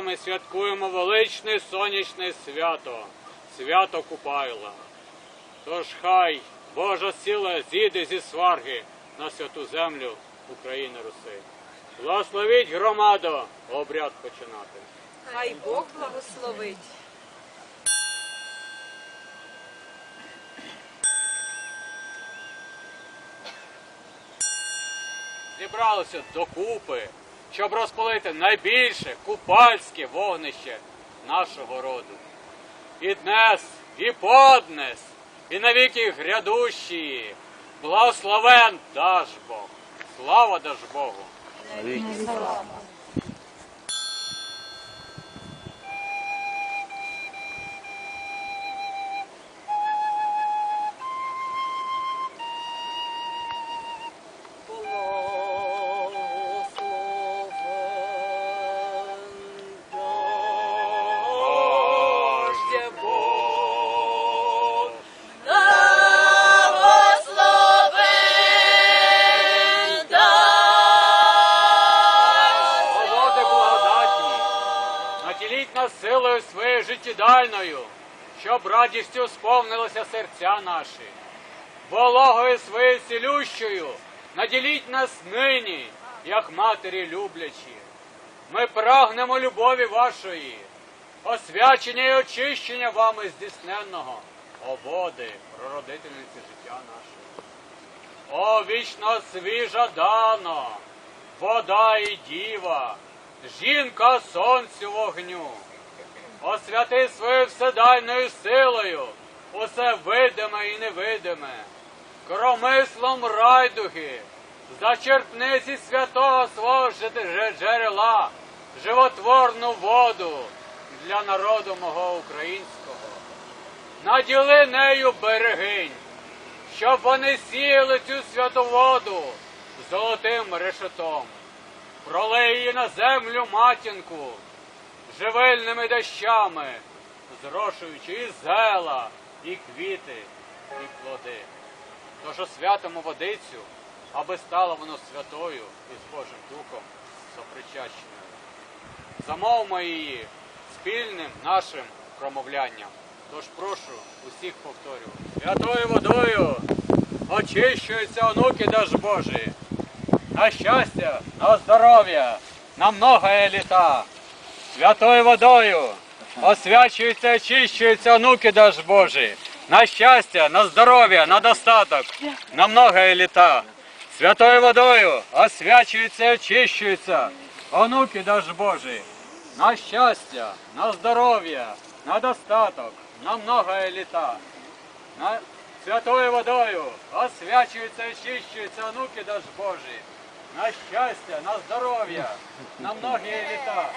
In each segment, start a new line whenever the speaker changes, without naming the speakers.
вами святкуємо величне сонячне свято, свято Купайла. Тож хай Божа сила зійде зі сварги на святу землю України Руси. Благословіть громаду обряд починати.
Хай Бог благословить.
зібралися докупи, щоб розпалити найбільше купальське вогнище нашого роду. І днес, і поднес, і навіки грядущі, благословен даж Бог. Слава даж Богу! Радістю сповнилися серця наші. Вологою своєю цілющою наділіть нас нині, як матері люблячі. Ми прагнемо любові вашої, освячення і очищення вами здійсненного, о води, прородительниці життя нашого. О вічно свіжа дано, вода і діва, жінка сонцю вогню. Освяти своєю вседальною силою усе видиме і невидиме, кромислом райдуги, зачерпни зі святого свого джерела животворну воду для народу мого українського. Наділи нею берегинь, щоб вони сіяли цю святу воду золотим решетом. Пролий її на землю матінку живильними дощами, зрошуючи і зела, і квіти, і плоди. Тож освятимо водицю, аби стало воно святою і з Божим Духом сопричащеною. замовимо її спільним нашим промовлянням. Тож прошу усіх повторювати. Святою водою очищуються онуки Даж Божий. На щастя, на здоров'я, на многое літа. Святою водою освячуються, очищуються онуки Даж Божий. На щастя, на здоров'я, на достаток, на многое літа. Святою водою освячуються, очищуються онуки Даж Божий. На щастя, на здоров'я, на достаток, на многое літа. На святою водою освячуються, очищуються онуки Даж Божий. На щастя, на здоров'я, на многие літа.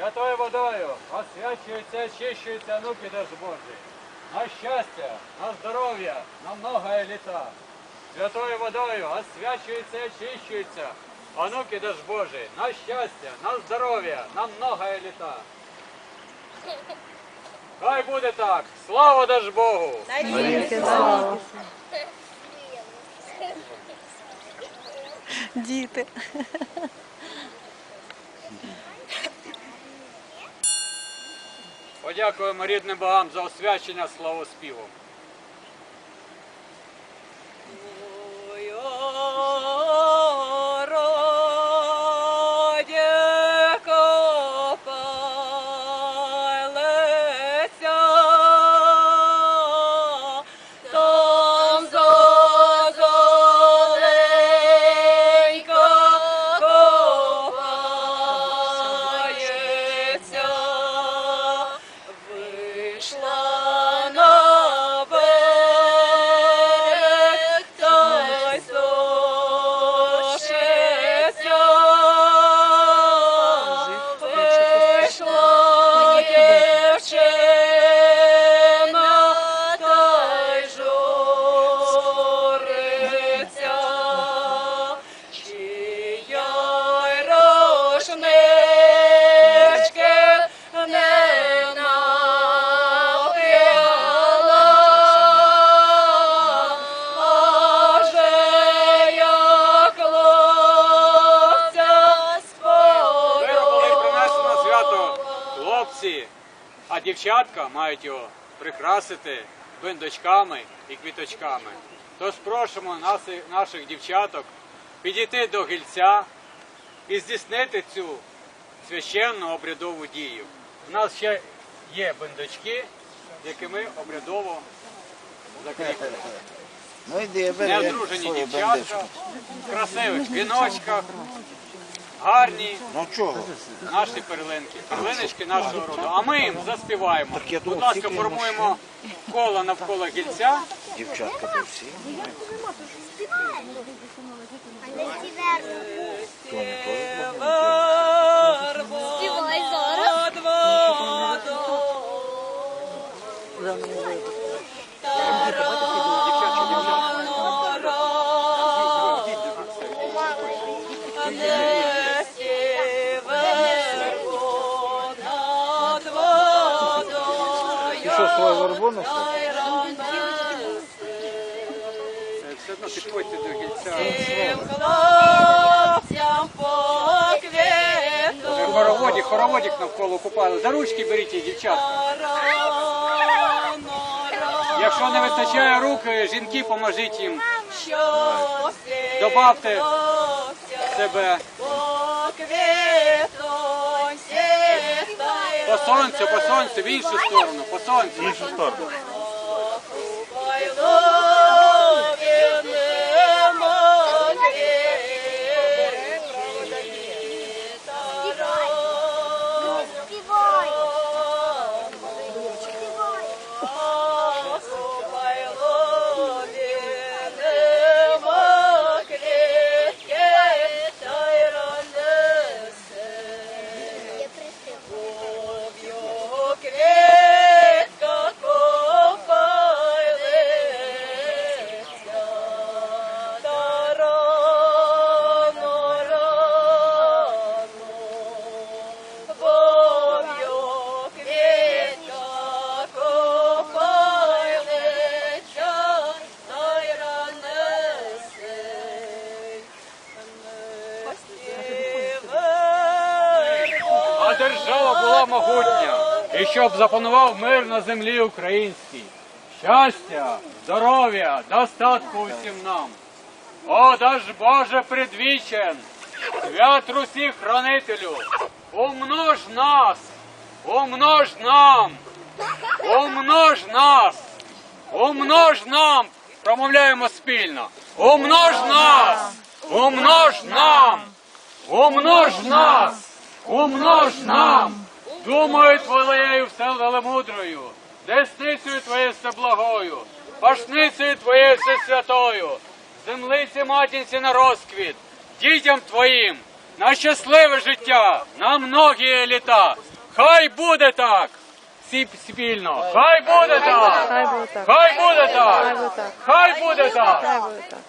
Святою водою освячуються, очищуються онуки Даж Божий. На щастя, на здоров'я, на многое літа. Святою водою освячуються, очищуються онуки Даж Божий. На щастя, на здоров'я, на многое літа. Хай буде так. Слава Даж Богу!
Діти.
Подякуємо рідним богам за освячення славоспівом. Хлопці, а дівчатка мають його прикрасити биндочками і квіточками. Тож просимо наших, дівчаток підійти до гільця і здійснити цю священну обрядову дію. У нас ще є биндочки, які ми обрядово закріпимо.
Ну
Неодружені дівчатка в красивих віночках, гарні
Ну чого?
наші перлинки, перлиночки нашого роду. А ми їм заспіваємо.
Так я
Будь ласка,
всі
формуємо коло навколо гільця.
Дівчатка то всі.
Співай
жінки, поможіть їм. Добавте себе по сонцю, по сонцю, в іншу сторону, по сонцю. В іншу сторону. Була могутня, і щоб запанував мир на землі українській. Щастя, здоров'я, достатку усім нам. О, даж Боже предвічен, свят Русі хранителю, умнож нас, умнож нам, умнож нас, умнож нам, промовляємо спільно, умнож нас, умнож нам, умнож нас, умнож нам, думаю твоєю вселемудрою, десницею твоєю всеблагою, пашницею твоєю всесвятою, землиці матінці на розквіт, дітям твоїм, на щасливе життя, на многі літа. Хай буде так! Всі спільно. Хай буде так!
Хай буде так.
Хай буде так!
буде так.
Хай буде так!
Хай буде так.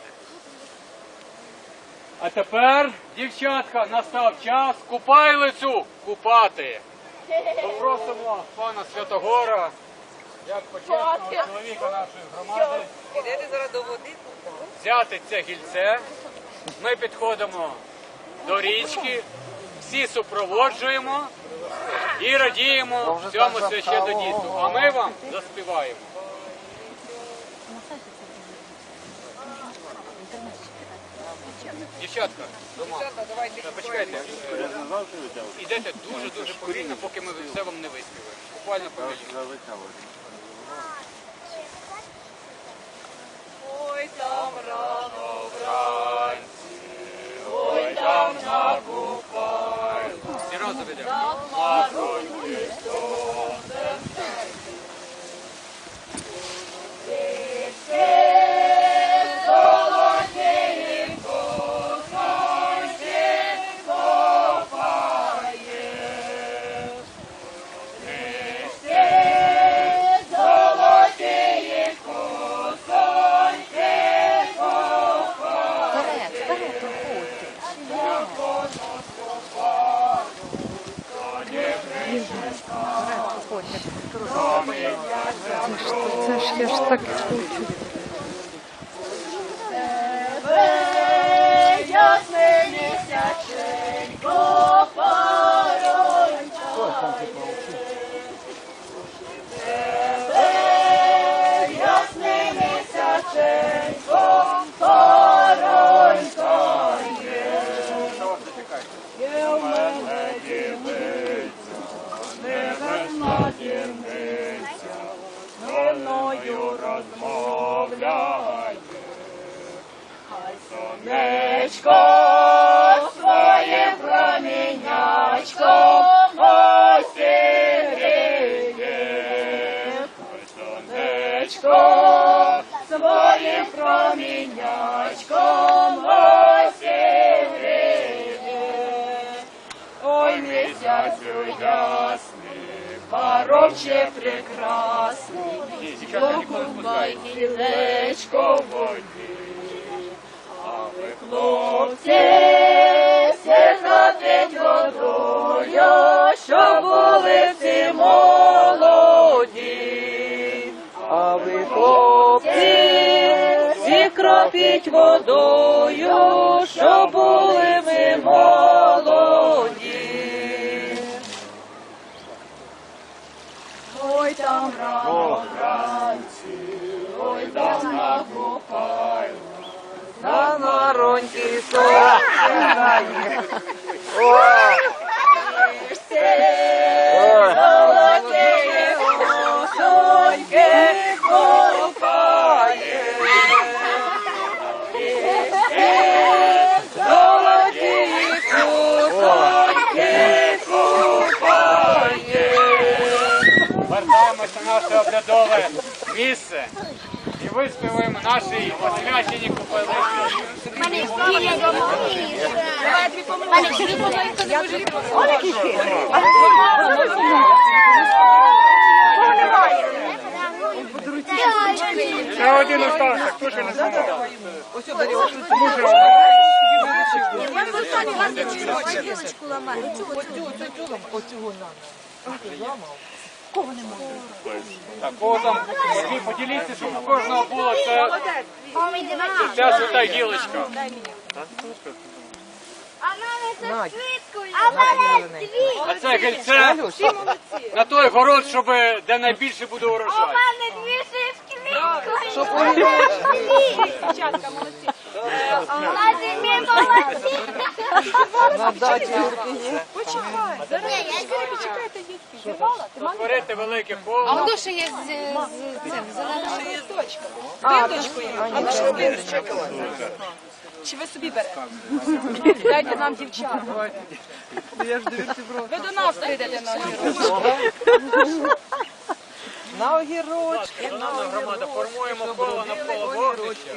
А тепер, дівчатка, настав час купайлицю купати. Попросимо пана Святогора, як почесного чоловіка нашої громади,
Ідете зараз до води?
взяти це гільце. Ми підходимо до річки, всі супроводжуємо і радіємо цьому священнодійству. А ми вам заспіваємо. Дівчатка.
Дівчата, давайте.
Та Почекайте, ідете дуже-дуже повільно, поки ми все вам не виспіваємо. Буквально повільно.
Ой, там рано
Ой, там на Всі разом ідемо.
Це ж, це ж я
місяцю ясний, пароче прекрасний, Покупай гілечко в воді. Хлопці, сихатить водою, що були всі молоді. А ви, хлопці, всі кропіть водою, що були ви молоді. Осоньки копає.
Вертаємося на наше обрядове місце і виспіваємо нашій освяченій Ще один остався, хто ще не знав? Такого там поділіться, щоб у кожного було це, це ця свята гілочка.
А мене це швидко. А мене дві.
А це кільце на той город, щоб де найбільше буде
А
урожай.
мене дві шишки. Щоб
Дівчатка, молодці.
Владимир молодці.
На дачі Юркині.
Почекай, зараз почекай, почекайте, є Зірвала? Ти мамі
Створити велике поле.
Воно ще є з, з цим зеленим.
є дочка. Біндочкою. А на що біндочку? Чи ви собі берете? Дайте нам дівчат. Ви до нас прийдете на.
На огірочки.
Шановна громада, формуємо коло навколо вогнища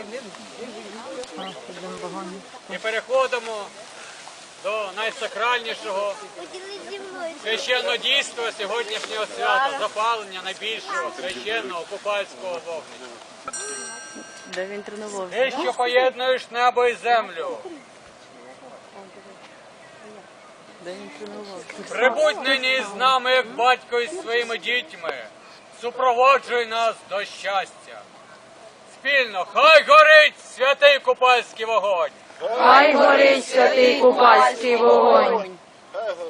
і переходимо до найсакральнішого священного дійства сьогоднішнього свята, запалення найбільшого священного купальського вогнища.
Де він тренував?
Ти, що поєднуєш небо і землю,
Де він тренував?
прибудь нині із нами, як батько із своїми дітьми, супроводжуй нас до щастя. Спільно, хай горить святий купальський вогонь.
Хай горить святий купальський вогонь. Велике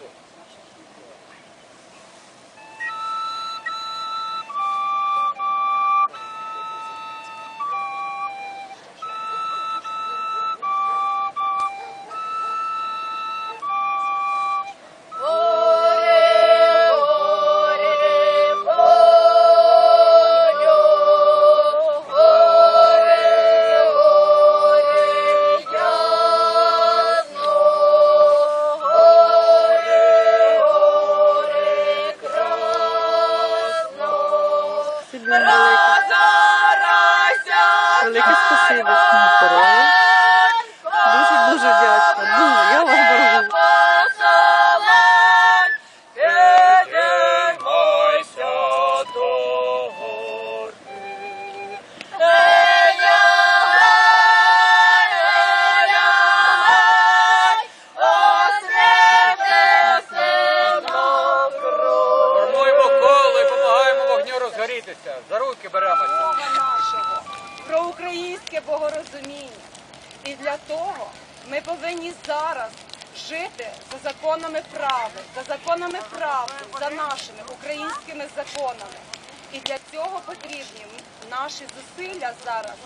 вогню. За руки беремося.
Бога нашого, про українське богорозуміння. І для того ми повинні зараз жити за законами правди, за законами правди, за нашими українськими законами. І для цього потрібні наші зусилля зараз.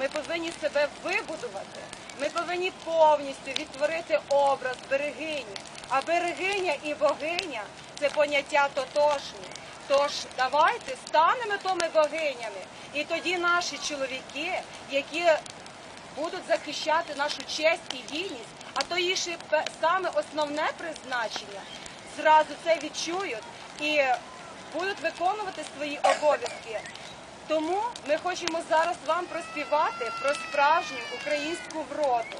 Ми повинні себе вибудувати. Ми повинні повністю відтворити образ берегині. А берегиня і богиня це поняття тотожні. Тож давайте станемо тими богинями. І тоді наші чоловіки, які будуть захищати нашу честь і гідність, а то і саме основне призначення, зразу це відчують і будуть виконувати свої обов'язки. Тому ми хочемо зараз вам проспівати про справжню українську вроду.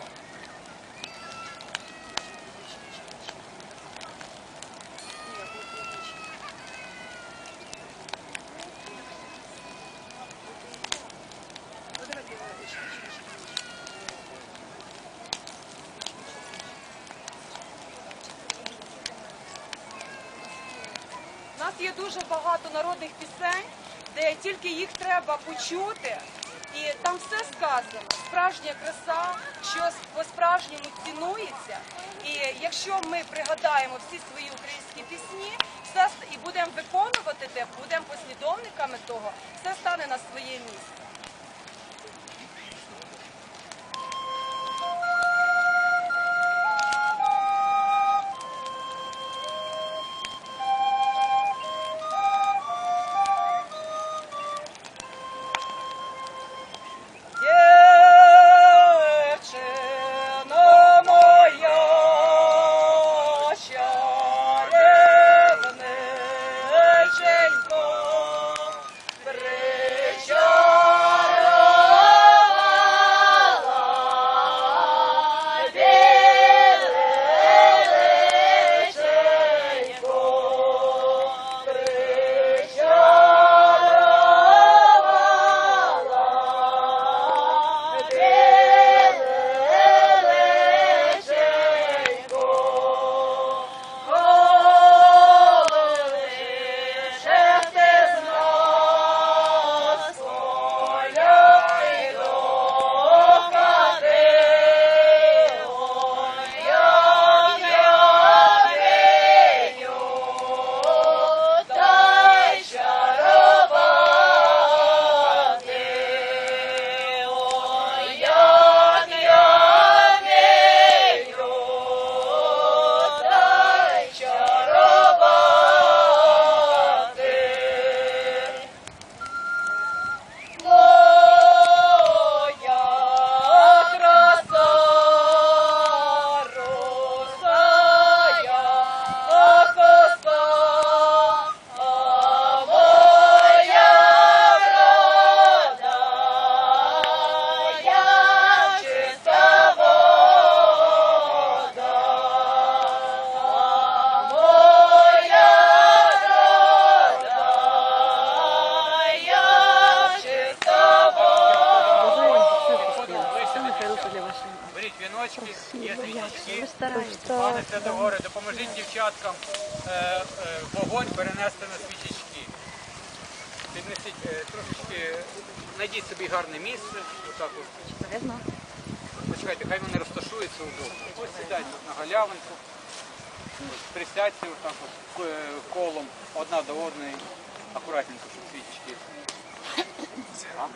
У нас є дуже багато народних пісень, де тільки їх треба почути, і там все сказано. Справжня краса, що по-справжньому цінується. І якщо ми пригадаємо всі свої українські пісні, все і будемо виконувати те, будемо послідовниками того, все стане на своє місце.
А?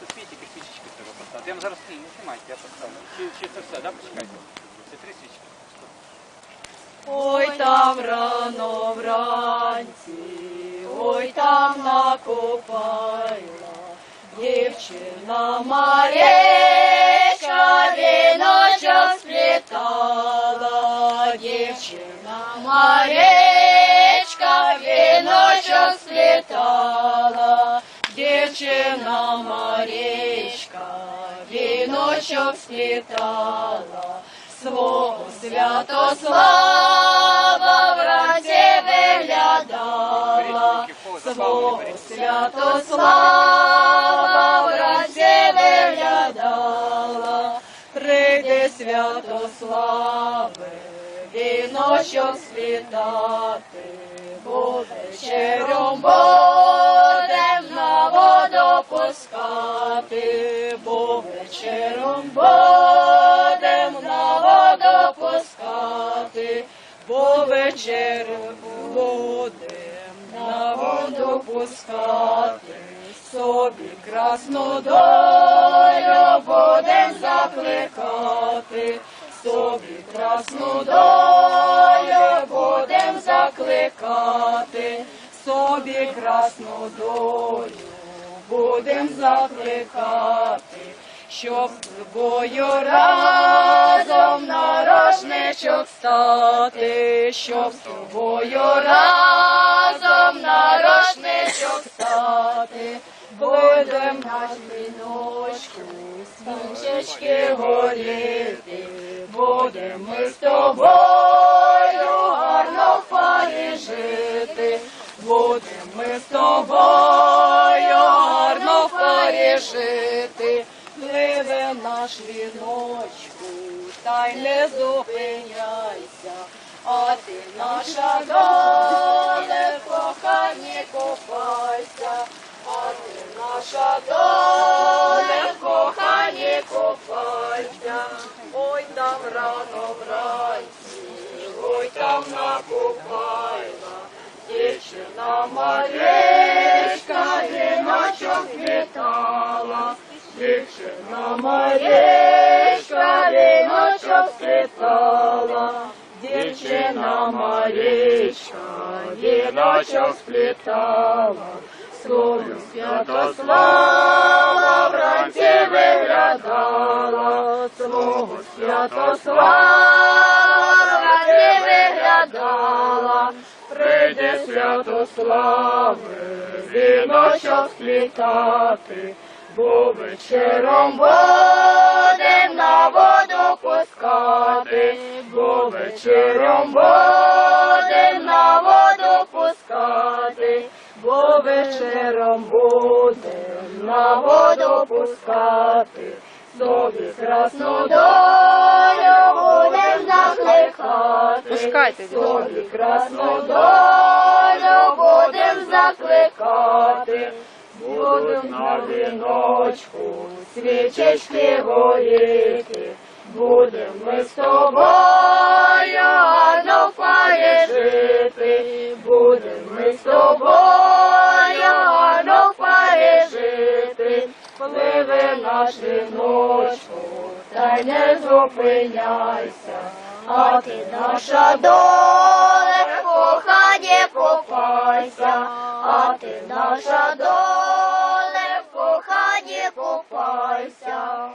Тут світики, свічечки треба поставити. Я вам зараз не знімайте, я поставлю. Чи, чи це все, да? Почекайте. Це три свічки.
Ой там рано вранці, ой там накопайла, дівчина Маречка віночок сплітала, дівчина Маречка віночок сплітала, дівчина Маречка віночок сплітала свого Святослава вранці виглядала, свого Святослава вранці виглядала, прийде Святославе, віночок світати, вечером будем на воду пускати, бо вечером будем на воду пускати, бо вечером будем на воду пускати, собі красну долю будем закликати, собі красну долю будем закликати, собі красну долю будем закликати, щоб з тобою разом на рожничок стати, щоб з тобою разом на рожничок стати, будем на віночку свічечки горіти, будем ми з тобою гарно в парі жити, будем ми з тобою гарно в парі жити, пливе наш віночку, та й не зупиняйся, а ти наша доле, в коханні купайся, а ти наша доля, в коханні купайся, ой там рано вранці, ой там накупайла, дівчина Марічка, віночок вітала, дівчина Марічка, віночок вітала, дівчина Марічка, віночок сплітала, Слово Святослава вранці виглядала, свого Святослава вранці виглядала, прийде Святославе, віночок сплітати, бо вечором будем на воду пускати, бо вечором будем на воду пускати, бо вечором будем на воду пускати, собі красну долю будем закликати,
Пускайте,
собі красну долю будем закликати, будем на віночку свічечки горіти, будем ми з тобою гарно парі жити, будем тобою гарно в парі жити, пливе наш віночку, та не зупиняйся, а ти наша доля, в коханні купайся, а ти наша доля, в коханні купайся.